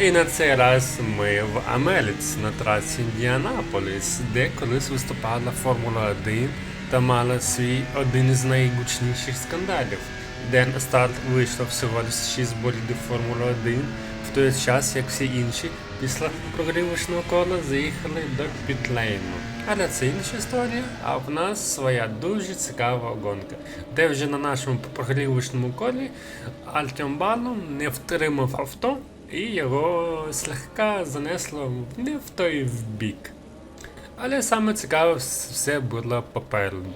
І на цей раз ми в Амеліц на трасі Індіанаполіс, де колись виступала Формула 1 та мала свій один із найгучніших скандалів, де на старт вийшло всього лише 6 болідів Формули 1, в той час як всі інші після прогрівочного кола заїхали до підлейну. Але це інша історія, а в нас своя дуже цікава гонка, де вже на нашому прогрівочному колі Альтямбану не втримав авто і його слегка занесло не в той бік. Але саме цікаве все було попереду.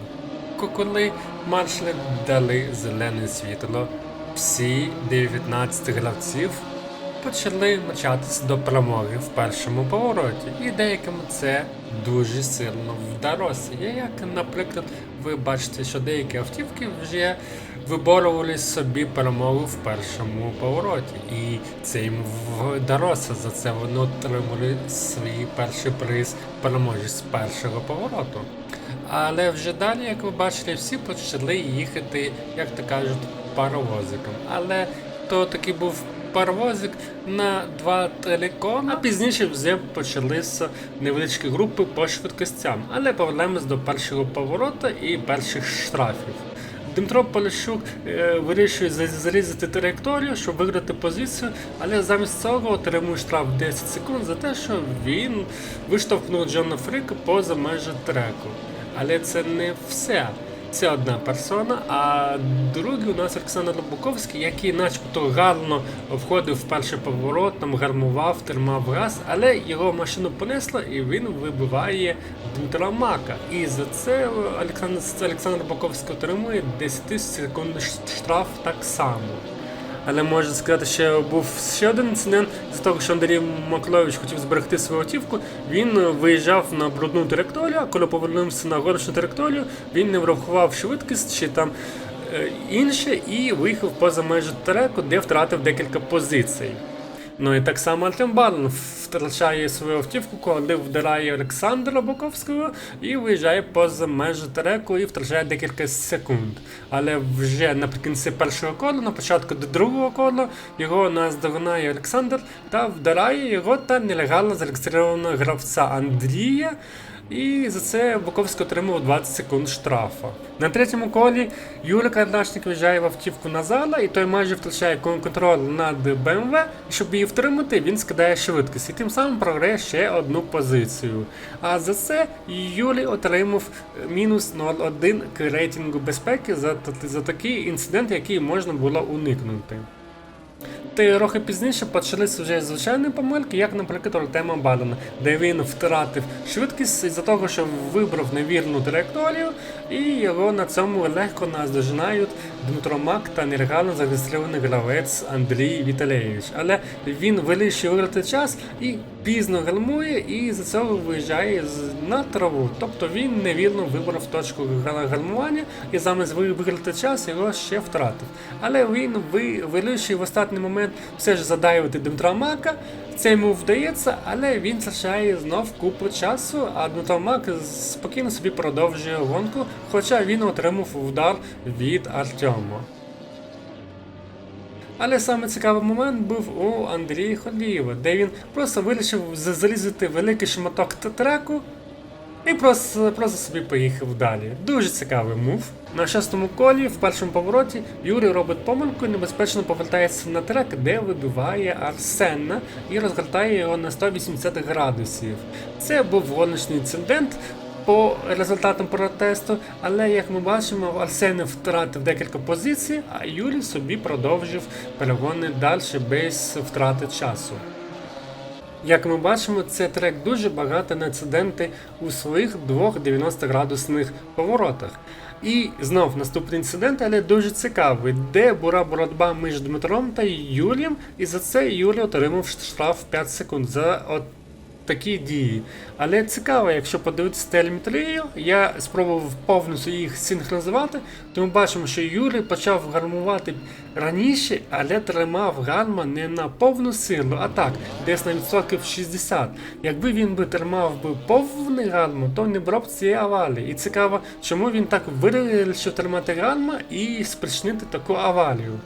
Коли маршали дали зелене світло, всі 19 гравців почали мчатися до перемоги в першому повороті, і деяким це дуже сильно вдалося. Як, наприклад, ви бачите, що деякі автівки вже виборювали собі перемогу в першому повороті, і це їм вдалося. За це вони отримали свій перший приз переможі з першого повороту. Але вже далі, як ви бачили, всі почали їхати, як то кажуть, паровозиком. Але то такий був паровозик на два телекони, а пізніше вже почалися невеличкі групи по швидкостям. Але повернемось до першого повороту і перших штрафів. Дмитро Поліщук е, вирішує зарізати траєкторію, щоб виграти позицію, але замість цього отримує штраф 10 секунд за те, що він виштовхнув Джона Фріка поза межі треку. Але це не все. Це одна персона, а другий у нас Олександр Лобуковський, який начебто гарно входив в перший поворот, там гармував, тримав газ, але його машину понесло і він вибиває Дмитра Мака. І за це Олександр, Олександр Лобуковський отримує 10 секунд штраф так само. Але можу сказати, що був ще один інцидент з того, що Андрій Маклович хотів зберегти свою автівку. Він е, виїжджав на брудну територію, а коли повернувся на горочну територію, він не врахував швидкість чи там е, інше і виїхав поза межі треку, де втратив декілька позицій. Ну і так само Артем Барн втрачає свою автівку, коли вдирає Олександра Боковського і виїжджає поза межі треку і втрачає декілька секунд. Але вже наприкінці першого кола, на початку до другого кола, його наздогнає Олександр та вдирає його та нелегально зареєстрованого гравця Андрія. І за це Буковський отримав 20 секунд штрафа. На третьому колі Юрій Кардашник в'їжджає в автівку Назала, і той майже втрачає контроль над БМВ. І щоб її втримати, він скидає швидкість і тим самим програє ще одну позицію. А за це Юрій отримав мінус 0,1 к рейтингу безпеки за, за такий інцидент, який можна було уникнути. Трохи пізніше почалися вже звичайні помилки, як, наприклад, Артема Бадена, де він втратив швидкість із-за того, що вибрав невірну траєкторію, і його на цьому легко наздожинають Дмитро Мак та нерегально зареєстрований гравець Андрій Віталєвич. Але він вирішив виграти час і пізно гальмує, і за цього виїжджає на траву. Тобто він невірно вибрав точку гальмування і замість виграти час його ще втратив. Але він ви- вирішує в останній момент все ж задаювати Дмитра Мака. Це йому вдається, але він втрачає знов купу часу, а Дмитро Мак спокійно собі продовжує гонку, хоча він отримав удар від Артема. Але саме цікавий момент був у Андрія Ходієва, де він просто вирішив за- залізати великий шматок треку і просто, просто собі поїхав далі. Дуже цікавий мув. На шостому колі в першому повороті Юрій робить помилку і небезпечно повертається на трек, де вибиває Арсена і розгортає його на 180 градусів. Це був гоночний інцидент. По результатам протесту, але як ми бачимо, Арсен втратив декілька позицій, а Юрій собі продовжив перегони далі без втрати часу. Як ми бачимо, цей трек дуже багато на інциденти у своїх двох 90-градусних поворотах. І знов наступний інцидент, але дуже цікавий, де була боротьба між Дмитром та Юрієм, і за це Юрій отримав штраф 5 секунд за такі дії. Але цікаво, якщо подивитися телеметрію, я спробував повністю їх синхронізувати, то ми бачимо, що Юрій почав гармувати раніше, але тримав гарма не на повну силу, а так, десь на відсотків 60. Якби він би тримав би повний гальма, то не було б цієї аварії. І цікаво, чому він так вирішив тримати гальма і спричинити таку аварію.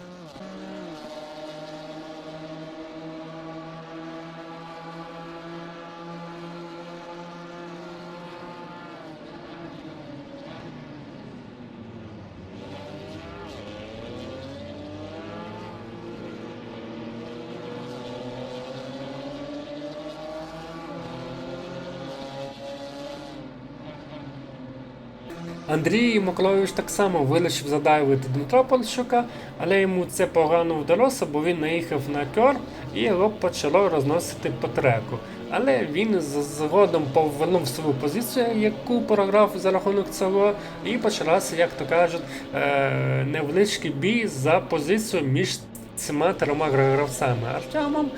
Андрій Миколайович так само вирішив задавити Дмитра Полщука, але йому це погано вдалося, бо він наїхав на кьор і його почало розносити по треку. Але він згодом повернув свою позицію, яку програв за рахунок цього, і почалася, як то кажуть, е, невеличкий бій за позицію між цими трьома гравцями Артемом,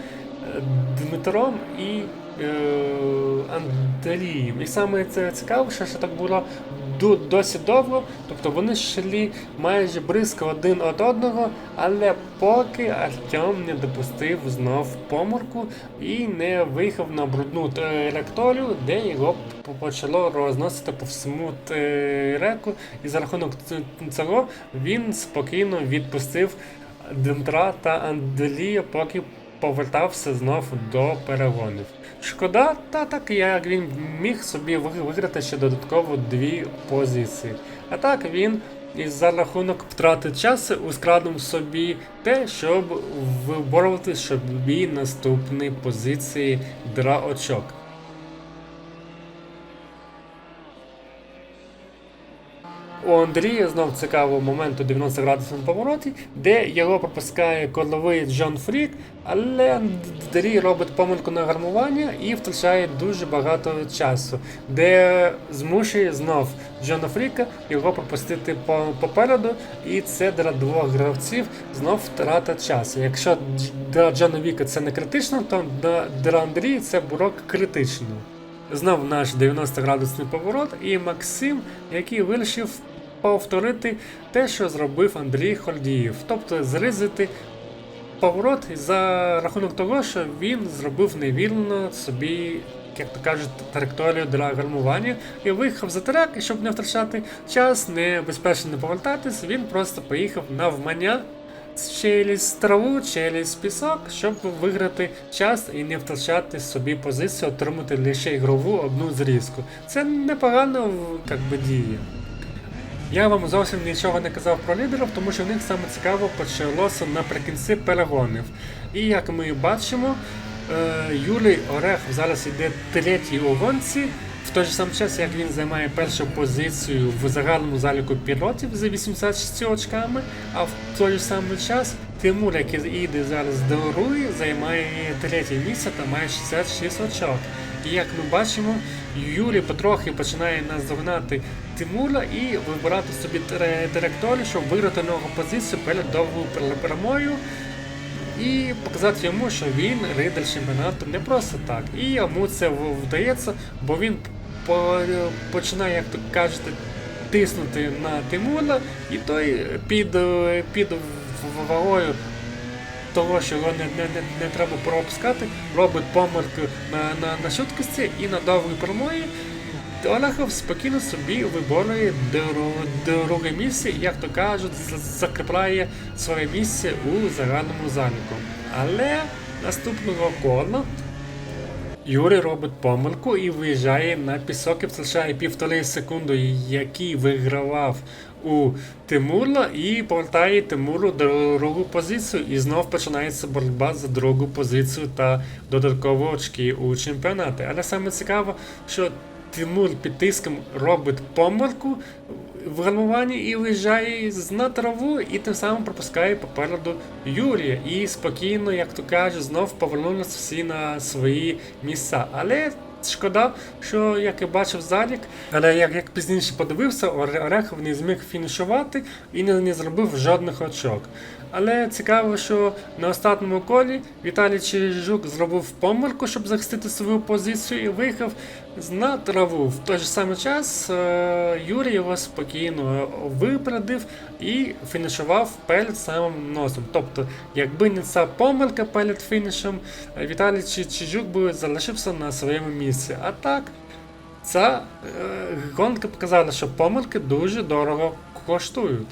е, Дмитром і е, Андрієм. І саме це цікавіше, що так було досить довго, тобто вони йшли майже близько один від одного, але поки Артем не допустив знов помилку і не виїхав на брудну траєкторію, де його почало розносити по всьому реку, і за рахунок цього він спокійно відпустив Дмитра та Андрія, поки повертався знов до перегонів. Шкода, та так як він міг собі ви- виграти ще додатково дві позиції. А так він із за рахунок втрати часу ускладнив собі те, щоб виборювати собі наступні позиції дра очок. У Андрія знов цікавий момент у 90 градусному повороті, де його пропускає коловий Джон Фрік, але Андрій робить помилку на гармування і втрачає дуже багато часу, де змушує знов Джона Фріка його пропустити попереду, і це для двох гравців знов втрата часу. Якщо для Джона Віка це не критично, то для- для Андрія це бурок критично. Знов наш 90 градусний поворот і Максим, який вирішив повторити те, що зробив Андрій Хольдієв, тобто зрізати поворот за рахунок того, що він зробив невірно собі, як то кажуть, траєкторію для гальмування і виїхав за трек, щоб не втрачати час, небезпечно не повертатись, він просто поїхав навмання через траву, через пісок, щоб виграти час і не втрачати собі позицію, отримати лише ігрову одну зрізку. Це непогано в- як би, діє. Я вам зовсім нічого не казав про лідерів, тому що в них саме цікаво почалося наприкінці перегонів. І як ми бачимо, е, Юрій Орех зараз йде третій у гонці, в той же самий час, як він займає першу позицію в загальному заліку пілотів за 86 очками, а в той же самий час Тимур, який йде зараз до Руї, займає третє місце та має 66 очок. І як ми бачимо, Юрій потрохи починає наздогнати Тимура і вибирати собі траєкторію, щоб виграти нову позицію перед довгою пер- перемогою. І показати йому, що він рейдер чемпіонату не просто так. І йому це вдається, бо він по- починає, як то кажете, тиснути на Тимура, і той під, під вагою того, що його не, не, не, не треба пропускати, робить помилки на, на, на швидкості і на довгій промої. Олехов спокійно собі виборює дру- друге місце, як то кажуть, закріпляє своє місце у загальному заліку. Але наступного кола Юрій робить помилку і виїжджає на пісок і втрачає півтори секунди, який вигравав у Тимура, і повертає Тимуру другу позицію. І знов починається боротьба за другу позицію та додаткові очки у чемпіонаті. Але саме цікаво, що Тимур під тиском робить помилку в гальмуванні і виїжджає на траву, і тим самим пропускає попереду Юрія. І спокійно, як то кажуть, знов повернулися всі на свої місця. Але шкода, що як я бачив залік, але як, як пізніше подивився, Орехов не зміг фінішувати і не, не зробив жодних очок. Але цікаво, що на останньому колі Віталій Чережук зробив помилку, щоб захистити свою позицію і виїхав на траву. В той же самий час е, Юрій його спокійно випередив і фінішував перед самим носом. Тобто, якби не ця помилка перед фінішем, Віталій Чижук би залишився на своєму місці. А так, ця е, гонка показала, що помилки дуже дорого коштують.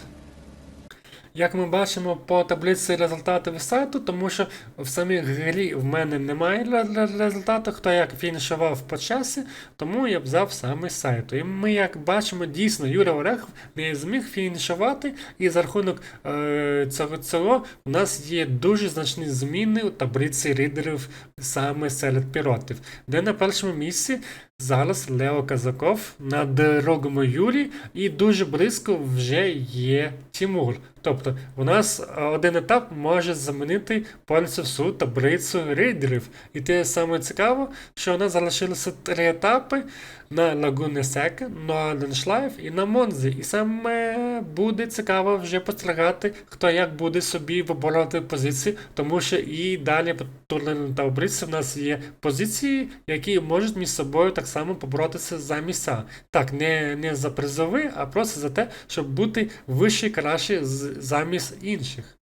Як ми бачимо по таблиці результатів сайту, тому що в самій грі в мене немає ре- ре- результату, хто як фінішував по часі, тому я взяв саме сайту. І ми, як бачимо, дійсно Юрій Орехов не зміг фінішувати, і за рахунок е, цього, цього у нас є дуже значні зміни у таблиці лідерів саме серед пілотів, де на першому місці Зараз Лео Казаков на дорогому Юрі і дуже близько вже є Тимур. Тобто у нас е, один етап може замінити повністю всю таблицю рейдерів. І те саме цікаво, що у нас залишилося три етапи на Лагуни Сека, на Деншлайф і на Монзі. І саме буде цікаво вже спостерігати, хто як буде собі виборювати позиції, тому що і далі по турнірній таблиці в нас є позиції, які можуть між собою так само поборотися за місця. Так, не, не за призови, а просто за те, щоб бути вище краще замість інших.